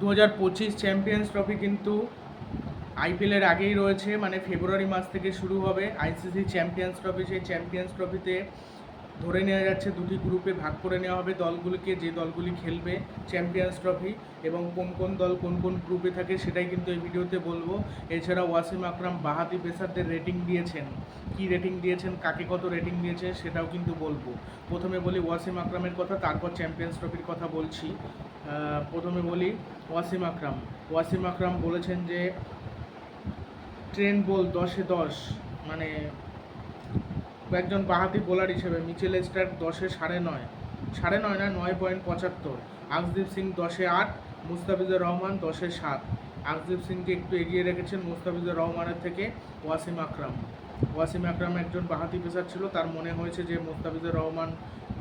দু হাজার পঁচিশ চ্যাম্পিয়ন্স ট্রফি কিন্তু আইপিএলের আগেই রয়েছে মানে ফেব্রুয়ারি মাস থেকে শুরু হবে। আইসিসি চ্যাম্পিয়ন্স ট্রফি সেই চ্যাম্পিয়ন্স ট্রফিতে ধরে নেওয়া যাচ্ছে দুটি গ্রুপে ভাগ করে নেওয়া হবে। দলগুলিকে যে দলগুলি খেলবে চ্যাম্পিয়ন্স ট্রফি এবং কোন কোন দল কোন কোন গ্রুপে থাকে সেটাই কিন্তু এই ভিডিওতে বলব। এছাড়া ওয়াসিম আকরাম বাহাতি পেসারদের রেটিং দিয়েছেন। কি রেটিং দিয়েছেন, কাকে কত রেটিং দিয়েছে সেটাও কিন্তু বলব। প্রথমে বলি ওয়াসিম আকরামের কথা, তারপর চ্যাম্পিয়ন্স ট্রফির কথা বলছি। প্রথমে বলি ওয়াসিম আকরাম। ওয়াসিম আকরাম বলেছেন যে ট্রেন বল দশে দশ মানে একজন বাহাতি বোলার হিসেবে মিচেল স্টার্ক দশে সাড়ে নয় সাড়ে নয় না নয় পয়েন্ট পঁচাত্তর আকদীপ সিং দশে আট, মুস্তাফিজুর রহমান দশে সাত। আকদীপ সিংকে একটু এগিয়ে রেখেছেন মুস্তাফিজুর রহমানের থেকে ওয়াসিম আকরাম। ওয়াসিম আকরাম একজন বাহাতি পেসার ছিল, তার মনে হয়েছে যে মুস্তাফিজুর রহমান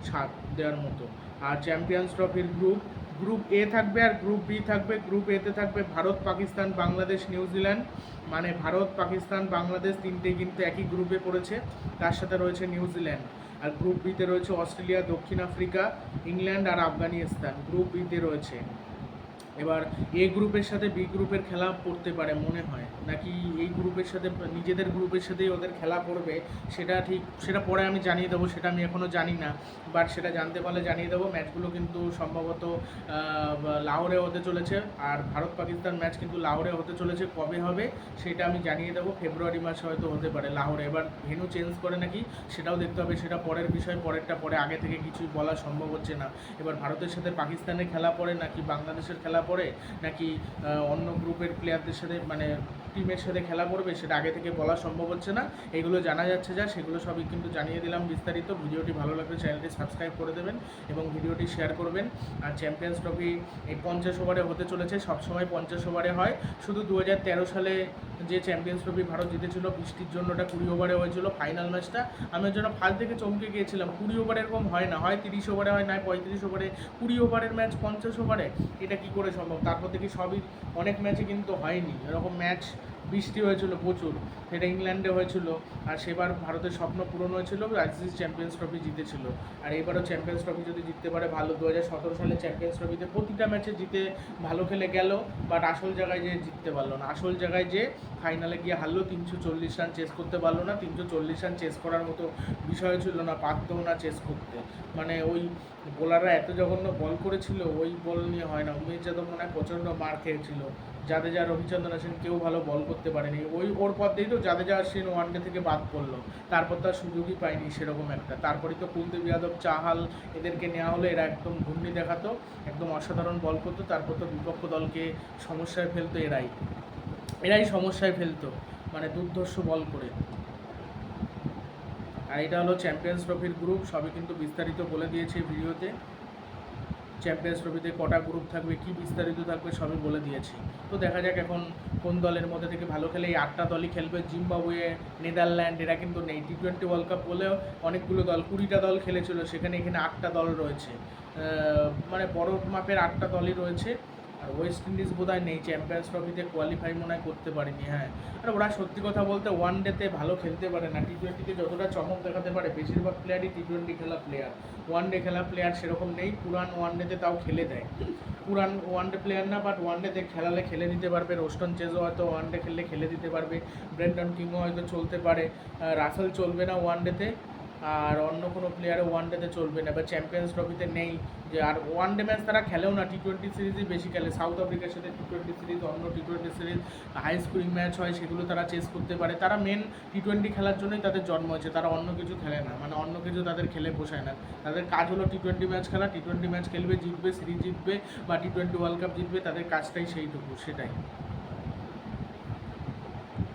সাত দেওয়ার মতো। আর চ্যাম্পিয়ন্স ট্রফির গ্রুপ গ্রুপ এ থাকবে আর গ্রুপ বি থাকবে। গ্রুপ এতে থাকবে ভারত, পাকিস্তান, বাংলাদেশ নিউজিল্যান্ড মানে ভারত, পাকিস্তান, বাংলাদেশ তিনটেই কিন্তু একই গ্রুপে পড়েছে। তার সাথে রয়েছে নিউজিল্যান্ড আর গ্রুপ বিতে রয়েছে অস্ট্রেলিয়া, দক্ষিণ আফ্রিকা, ইংল্যান্ড আর আফগানিস্তান। গ্রুপ বিতে রয়েছে। এবার এ গ্রুপের সাথে বি গ্রুপের খেলা পড়তে পারে মনে হয়। নাকি এই গ্রুপের সাথে, নিজেদের গ্রুপের সাথেই ওদের খেলা পড়বে, সেটা ঠিক, সেটা পরে আমি জানিয়ে দেবো, সেটা আমি এখনও জানি না। বাট সেটা জানতে পারলে জানিয়ে দেবো, ম্যাচগুলো কিন্তু সম্ভবত লাহোরে হতে চলেছে। আর ভারত পাকিস্তান ম্যাচ কিন্তু লাহোরে হতে চলেছে, কবে হবে সেটা আমি জানিয়ে দেবো, ফেব্রুয়ারি মাসে হয়তো হতে পারে লাহোরে। এবার ভেনু চেঞ্জ করে নাকি, সেটাও দেখতে হবে, সেটা পরের বিষয়, পরেরটা পরে আগে থেকে কিছুই বলা সম্ভব হচ্ছে না। এবার ভারতের সাথে পাকিস্তানের খেলা পড়ে নাকি বাংলাদেশের খেলা পড়ে নাকি অন্য গ্রুপের প্লেয়ারদের সাথে মানে টিমের সাথে খেলা করবে, সেটা আগে থেকে বলা সম্ভব হচ্ছে না। এগুলো জানা যাচ্ছে যা, সেগুলো সবই কিন্তু জানিয়ে দিলাম বিস্তারিত। ভিডিওটি ভালো লাগলে চ্যানেলটি সাবস্ক্রাইব করে দেবেন এবং ভিডিওটি শেয়ার করবেন। আর চ্যাম্পিয়ন্স ট্রফি এই পঞ্চাশ ওভারে হতে চলেছে, সবসময় পঞ্চাশ ওভারে হয়। শুধু দু হাজার তেরো সালে যে চ্যাম্পিয়ন্স ট্রফি ভারত জিতেছিল, বৃষ্টির জন্য ওটা কুড়ি ওভারে হয়েছিল ফাইনাল ম্যাচটা আমি ওর জন্য ফার্স্ট থেকে চমকে গিয়েছিলাম। কুড়ি ওভার এরকম হয় না। হয় তিরিশ ওভারে হয় না পঁয়ত্রিশ ওভারে কুড়ি ওভারের ম্যাচ পঞ্চাশ ওভারে এটা কি করে সম্ভব? তারপর থেকে সবই অনেক ম্যাচে কিন্তু হয়নি। এরকম ম্যাচ বৃষ্টি হয়েছিল প্রচুর, সেটা ইংল্যান্ডে হয়েছিল, আর সেবার ভারতের স্বপ্ন পূরণ হয়েছিল আইসিসি চ্যাম্পিয়ন্স ট্রফি জিতেছিল। আর এবারও চ্যাম্পিয়ন্স ট্রফি যদি জিততে পারে ভালো দু হাজার সতেরো সালে চ্যাম্পিয়ন্স ট্রফিতে প্রতিটা ম্যাচে জিতে ভালো খেলে গেল, বাট আসল জায়গায় যে জিততে পারল না। আসল জায়গায় যে ফাইনালে গিয়ে হারলো, তিনশো চল্লিশ রান চেস করতে পারল না, তিনশো চল্লিশ রান চেস করার মতো বিষয় ছিল না, পারতেও না চেস করতে। মানে ওই বোলাররা এত জঘন্য বল করেছিল, ওই বল নিয়ে হয় না। উমেশ যাদব মনে হয় প্রচণ্ড মার খেয়েছিল। জাদেজা রবিচন্দ্রন আছেন কেউ ভালো বল করতে পারেনি। ওই ওর পর দিয়েই তো জাদেজা আশ্বিন ওয়ানডে থেকে বাদ পড়ল। তারপর তার সুযোগই পায়নি সেরকম একটা। তারপরেই তো কুলদীপ যাদব, চাহাল এদেরকে নেওয়া হলো। এরা একদম ঘূর্ণি দেখাতো, একদম অসাধারণ বল করতো। তারপর তো বিপক্ষ দলকে সমস্যায় ফেলতো এরাই। এরাই সমস্যায় ফেলতো মানে দুর্ধর্ষ বল করে। আর এটা হলো চ্যাম্পিয়ন্স ট্রফির গ্রুপ সবই কিন্তু বিস্তারিত বলে দিয়েছে ভিডিওতে। চ্যাম্পিয়ন্স ট্রফিতে কটা গ্রুপ থাকবে, কি বিস্তারিত থাকবে সবই বলে দিয়েছি। তো দেখা যাক এখন কোন দলের মধ্যে থেকে ভালো খেলে। এই আটটা দলই খেলবে, জিম্বাবুয়ে, নেদারল্যান্ড, এরা কিন্তু নেই। টি টোয়েন্টি ওয়ার্ল্ড কাপ বলেও অনেকগুলো দল, কুড়িটা দল খেলেছিল, সেখানে এখানে আটটা দল রয়েছে। মানে বড় মাপের আটটা দলই রয়েছে। ওয়েস্ট ইন্ডিজ বোধ হয় নেই চ্যাম্পিয়ন্স ট্রফিতে কোয়ালিফাই মনে হয় করতে পারেনি হ্যাঁ। আর ওরা সত্যি কথা বলতে ওয়ান ডেতে ভালো খেলতে পারে না টি টোয়েন্টিতে যতটা চমক দেখাতে পারে, বেশিরভাগ প্লেয়ারই টি টোয়েন্টি খেলা প্লেয়ার ওয়ান ডে খেলা প্লেয়ার সেরকম নেই, পুরান ওয়ান ডেতে তাও খেলে দেয়। পুরান ওয়ান ডে প্লেয়ার না বাট ওয়ান ডেতে খেলালে খেলে দিতে পারবে, রোস্টন চেজও হয়তো ওয়ান ডে খেললে খেলে দিতে পারবে, ব্রেন্ডন কিংও হয়তো চলতে পারে। রাসেল চলবে না ওয়ান ডেতে আর অন্য কোনো প্লেয়ারও ওয়ান ডেতে চলবে না, বা চ্যাম্পিয়ন্স ট্রফিতে নেই। যে আর ওয়ান ডে ম্যাচ তারা খেলেও না টি টোয়েন্টি সিরিজই বেশি খেলে। সাউথ আফ্রিকার সাথে টি টোয়েন্টি সিরিজ অন্য T twenty series high scoring match হয়, সেগুলো তারা চেস করতে পারে। তারা মেন টি টোয়েন্টি খেলার জন্যই তাদের জন্ম হয়েছে। তারা অন্য কিছু খেলে না মানে অন্য কিছু তাদের খেলে পোষায় না। তাদের কাজ হলো টি টোয়েন্টি ম্যাচ খেলা টি টোয়েন্টি ম্যাচ খেলবে, জিতবে, সিরিজ জিতবে, বা টি টোয়েন্টি ওয়ার্ল্ড কাপ জিতবে, তাদের কাজটাই সেইটুকু, সেটাই।